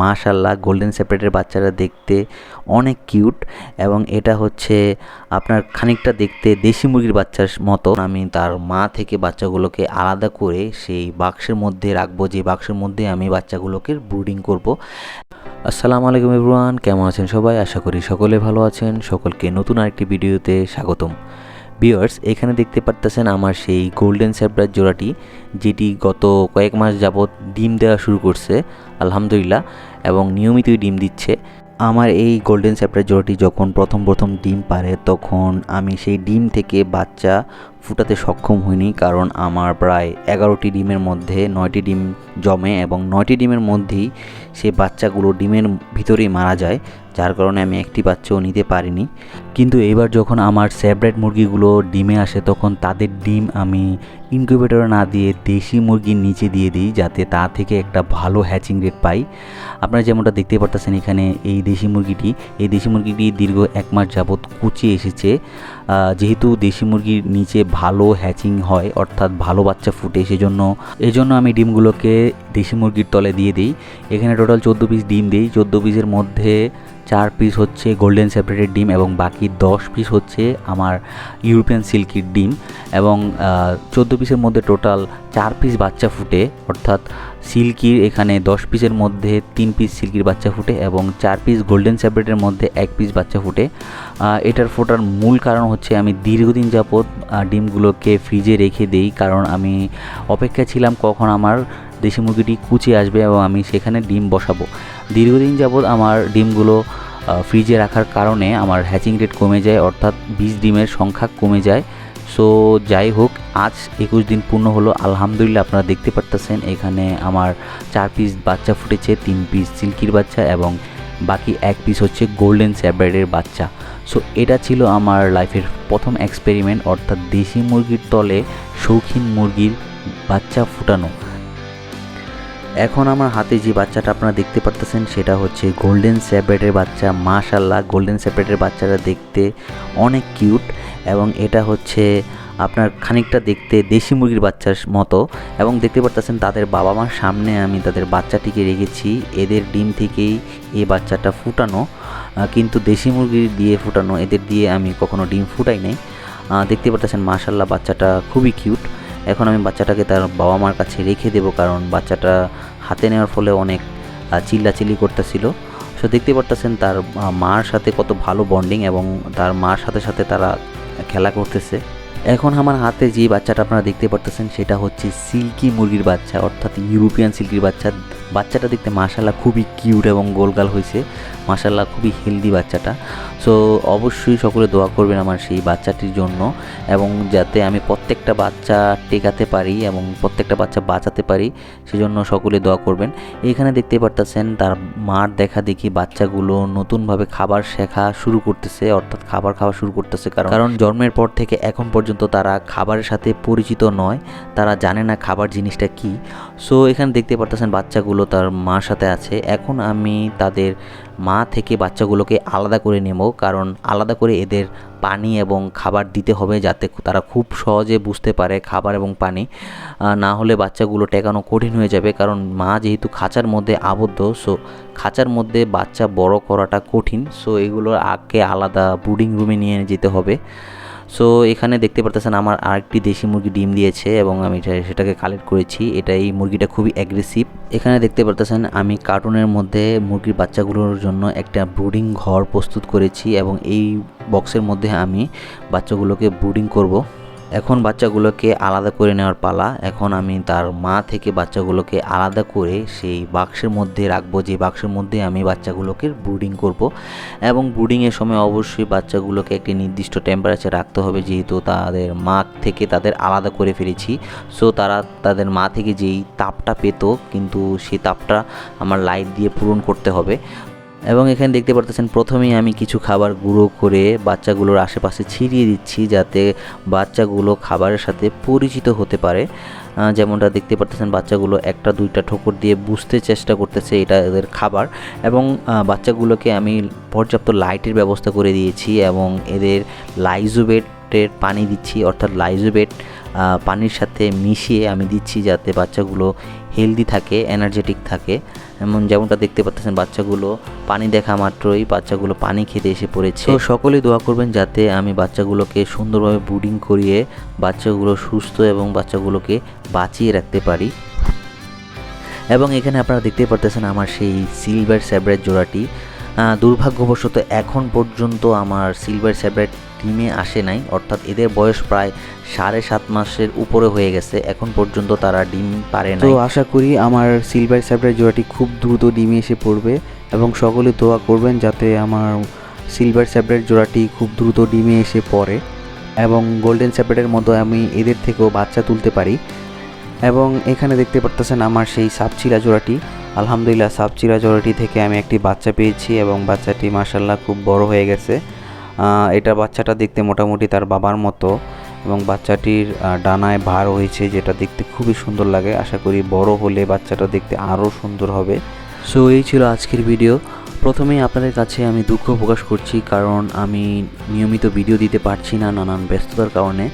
মাশাল্লাহ গোল্ডেন সেপারেটের বাচ্চারা দেখতে অনেক কিউট এবং এটা হচ্ছে আপনার খানিকটা দেখতে দেশি মুরগির বাচ্চার মতো। আমি তার মা থেকে বাচ্চাগুলোকে আলাদা করে সেই বাক্সের মধ্যে রাখব, যে বাক্সের মধ্যে আমি বাচ্চাগুলোকে ব্রুডিং করব। আসসালামু আলাইকুম এভরিওয়ান, কেমন আছেন সবাই? আশা করি সকলে ভালো আছেন। সকলকে নতুন আরেকটি ভিডিওতে স্বাগতম। বিয়ার্স এখানে দেখতে পারতেছেন আমার সেই গোল্ডেন স্যাপ্রার জোড়াটি, যেটি গত কয়েক মাস যাবৎ ডিম দেওয়া শুরু করছে, আলহামদুলিল্লাহ, এবং নিয়মিতই ডিম দিচ্ছে। আমার এই গোল্ডেন স্যাপ্রার জোড়াটি যখন প্রথম প্রথম ডিম পারে, তখন আমি সেই ডিম থেকে বাচ্চা ফুটাতে সক্ষম হইনি, কারণ আমার প্রায় এগারোটি ডিমের মধ্যে নয়টি ডিম জমে এবং নয়টি ডিমের মধ্যেই সেই বাচ্চাগুলো ডিমের ভিতরেই মারা যায়, যার কারণে আমি একটি বাচ্চাও নিতে পারিনি। কিন্তু এবার যখন আমার সেপারেট মুরগিগুলো ডিমে আসে, তখন তাদের ডিম আমি ইনকিউবেটরে না দিয়ে দেশি মুরগির নিচে দিয়ে দিই, যাতে তা থেকে একটা ভালো হ্যাচিং রেট পাই। আপনারা যেমনটা দেখতে পারতেছেন এখানে এই দেশি মুরগিটি, এই দেশি মুরগিটি দীর্ঘ এক মাস যাবৎ কুচে এসেছে। যেহেতু দেশি মুরগির নিচে ভালো হ্যাচিং হয়, অর্থাৎ ভালো বাচ্চা ফুটে, সেজন্য, এজন্য আমি ডিমগুলোকে দেশি মুরগির তলে দিয়ে দিই। এখানে টোটাল চোদ্দ পিস ডিম দিই। চোদ্দ পিসের মধ্যে চার পিস হচ্ছে গোল্ডেন সেপারেটেড ডিম এবং বাকি দশ পিস হচ্ছে আমার ইউরোপিয়ান সিল্কির ডিম এবং চোদ্দ পিসের মধ্যে টোটাল চার পিস বাচ্চা ফুটে। অর্থাৎ সিল্কির এখানে দশ পিসের মধ্যে তিন পিস সিল্কির বাচ্চা ফুটে এবং চার পিস গোল্ডেন সেপারেটের মধ্যে এক পিস বাচ্চা ফুটে। এটার ফোটার মূল কারণ হচ্ছে আমি দীর্ঘদিন যাবৎ ডিমগুলোকে ফ্রিজে রেখে দেই। কারণ আমি অপেক্ষা ছিলাম কখন আমার দেশি মুরগিটি কুচে আসবে এবং আমি সেখানে ডিম বসাবো। দীর্ঘদিন যাবৎ আমার ডিমগুলো ফ্রিজে রাখার কারণে আমার হ্যাচিং রেট কমে যায়, অর্থাৎ বীজ ডিমের সংখ্যা কমে যায়। সো যাই হোক, আজ একুশ দিন পূর্ণ হলো। আলহামদুলিল্লাহ আপনারা দেখতে পারতেছেন, এখানে আমার চার পিস বাচ্চা ফুটেছে, তিন পিস সিল্কির বাচ্চা এবং বাকি এক পিস হচ্ছে গোল্ডেন স্যাব্রাইডের বাচ্চা। সো এটা ছিল আমার লাইফের প্রথম এক্সপেরিমেন্ট অর্থাৎ দেশি মুরগির তলে শৌখিন মুরগির বাচ্চা ফুটানো। এখন আমার হাতে যে বাচ্চাটা আপনারা দেখতে পারতেছেন, সেটা হচ্ছে গোল্ডেন স্যাপারেটের বাচ্চা। মাশাল্লাহ গোল্ডেন স্যাপারেটের বাচ্চাটা দেখতে অনেক কিউট এবং এটা হচ্ছে আপনার খানিকটা দেখতে দেশি মুরগির বাচ্চার মতো এবং দেখতে পারতেছেন তাদের বাবা মার সামনে আমি তাদের বাচ্চাটিকে রেখেছি। এদের ডিম থেকেই এই বাচ্চাটা ফুটানো কিন্তু দেশি মুরগির দিয়ে ফুটানো। এদের দিয়ে আমি কখনো ডিম ফুটাই নাই। দেখতে পারতেছেন মাশাল্লাহ বাচ্চাটা খুবই কিউট। এখন আমি বাচ্চাটাকে তার বাবা মার কাছে রেখে দেবো, কারণ বাচ্চাটা হাতে নেওয়ার ফলে অনেক চিল্লাচিল্লি করতেছিল। সো দেখতে পারতেছেন তার মার সাথে কত ভালো বন্ডিং এবং তার মার সাথে সাথে তারা খেলা করতেছে। এখন আমার হাতে যে বাচ্চাটা আপনারা দেখতে পারতেছেন, সেটা হচ্ছে সিল্কি মুরগির বাচ্চা, অর্থাৎ ইউরোপিয়ান সিল্কির বাচ্চা। বাচ্চাটা দেখতে মাশাল্লাহ খুবই কিউট এবং গোলগাল হয়েছে। মাশাল্লাহ খুবই হেলদি বাচ্চাটা। সো অবশ্যই সকলে দোয়া করবেন আমার সেই বাচ্চাটির জন্য এবং যাতে আমি প্রত্যেকটা বাচ্চা টেকাতে পারি এবং প্রত্যেকটা বাচ্চা বাঁচাতে পারি, সেজন্য সকলে দোয়া করবেন। এখানে দেখতে পারতেছেন তার মার দেখা দেখি বাচ্চাগুলো নতুনভাবে খাবার শেখা শুরু করতেছে, অর্থাৎ খাবার খাওয়া শুরু করতেছে। কারণ কারণ জন্মের পর থেকে এখন পর্যন্ত তারা খাবারের সাথে পরিচিত নয়, তারা জানে না খাবার জিনিসটা কি। সো এখানে দেখতে পারতেছেন বাচ্চাগুলো তার মার সাথে আছে। এখন আমি তাদের মা থেকে বাচ্চাগুলোকে আলাদা করে নেব, কারণ আলাদা করে এদের পানি এবং খাবার দিতে হবে যাতে তারা খুব সহজে বুঝতে পারে খাবার এবং পানি। না হলে বাচ্চাগুলো টেকানো কঠিন হয়ে যাবে, কারণ মা যেহেতু খাঁচার মধ্যে আবদ্ধ সো খাঁচার মধ্যে বাচ্চা বড় করাটা কঠিন। সো এগুলো আগে আলাদা ব্রুডিং রুমে নিয়ে যেতে হবে। সো এখানে দেখতে পারতেছেন আমার আরেকটি দেশি মুরগি ডিম দিয়েছে এবং আমি সেটাকে কালেক্ট করেছি। এটা এই মুরগিটা খুবই অ্যাগ্রেসিভ এখানে দেখতে পারতেছেন আমি কার্টুনের মধ্যে মুরগির বাচ্চাগুলোর জন্য একটা ব্রুডিং ঘর প্রস্তুত করেছি এবং এই বক্সের মধ্যে আমি বাচ্চাগুলোকে ব্রুডিং করব। এখন বাচ্চাগুলোকে আলাদা করে নেওয়ার পালা। এখন আমি তার মা থেকে বাচ্চাগুলোকে আলাদা করে সেই বাক্সের মধ্যে রাখব, যে বাক্সের মধ্যে আমি বাচ্চাগুলোকে ব্রুডিং করব। এবং ব্রুডিংয়ের সময় অবশ্যই বাচ্চাগুলোকে একটি নির্দিষ্ট টেম্পারেচার রাখতে হবে, যেহেতু তাদের মা থেকে তাদের আলাদা করে ফেলেছি। সো তারা তাদের মা থেকে যেই তাপটা পেত, কিন্তু সেই তাপটা আমার লাইট দিয়ে পূরণ করতে হবে। এবং এখানে দেখতে পারতেছেন, প্রথমেই আমি কিছু খাবার গুঁড়ো করে বাচ্চাগুলোর আশেপাশে ছিটিয়ে দিচ্ছি যাতে বাচ্চাগুলো খাবারের সাথে পরিচিত হতে পারে। যেমনটা দেখতে পারতেছেন, বাচ্চাগুলো একটা, দুইটা ঠোকর দিয়ে বুঝতে চেষ্টা করতেছে এটা এদের খাবার এবং বাচ্চাগুলোকে আমি পর্যাপ্ত লাইটের ব্যবস্থা করে দিয়েছি এবং এদের লাইজোবেটের পানি দিচ্ছি, অর্থাৎ লাইজোবেট পানির সাথে মিশিয়ে আমি দিচ্ছি যাতে বাচ্চাগুলো হেলদি থাকে এনার্জেটিক থাকে। এমন যেমনটা দেখতে পাচ্ছেন বাচ্চাগুলো, পানি দেখা মাত্রই বাচ্চাগুলো পানি খেতে এসে পড়েছে। তো সকলেই দোয়া করবেন যাতে আমি বাচ্চাগুলোকে সুন্দরভাবে ব্রুডিং করিয়ে বাচ্চাগুলো সুস্থ এবং বাচ্চাগুলোকে বাঁচিয়ে রাখতে পারি। এবং এখানে আপনারা দেখতে পারতেছেন আমার সেই সিলভার স্যাব্রেট জোড়াটি। দুর্ভাগ্যবশত এখন পর্যন্ত আমার সিলভার স্যাব্রেট টিমে আসে নাই অর্থাৎ এদের বয়স প্রায় সাড়ে সাত মাসের উপরে হয়ে গেছে এখন পর্যন্ত তারা ডিম পারে না তো আশা করি আমার সিলভার স্যাপ্রাইজ জোড়াটি খুব দ্রুত ডিমে এসে পড়বে এবং সকলে দোয়া করবেন যাতে আমার সিলভার স্যাপ্রাইজ জোড়াটি খুব দ্রুত ডিমে এসে পড়ে এবং গোল্ডেন স্যাপ্রেটের মতো আমি এদের থেকেও বাচ্চা তুলতে পারি। এবং এখানে দেখতে পারতেছেন আমার সেই সাপচিলা জোড়াটি। আলহামদুলিল্লাহ সাপচিলা জোড়াটি থেকে আমি একটি বাচ্চা পেয়েছি এবং বাচ্চাটি মাসাল্লাহ খুব বড় হয়ে গেছে। এটা বাচ্চাটা দেখতে মোটামুটি তার বাবার মতো এবং বাচ্চাটির ডানায় ভার হয়েছে যেটা দেখতে খুবই সুন্দর লাগে। আশা করি বড় হলে বাচ্চাটা দেখতে আরও সুন্দর হবে। সো এই ছিল আজকের ভিডিও প্রথমেই আপনাদের কাছে আমি দুঃখ প্রকাশ করছি কারণ আমি নিয়মিত ভিডিও দিতে পারছি না নানান ব্যস্ততার কারণে।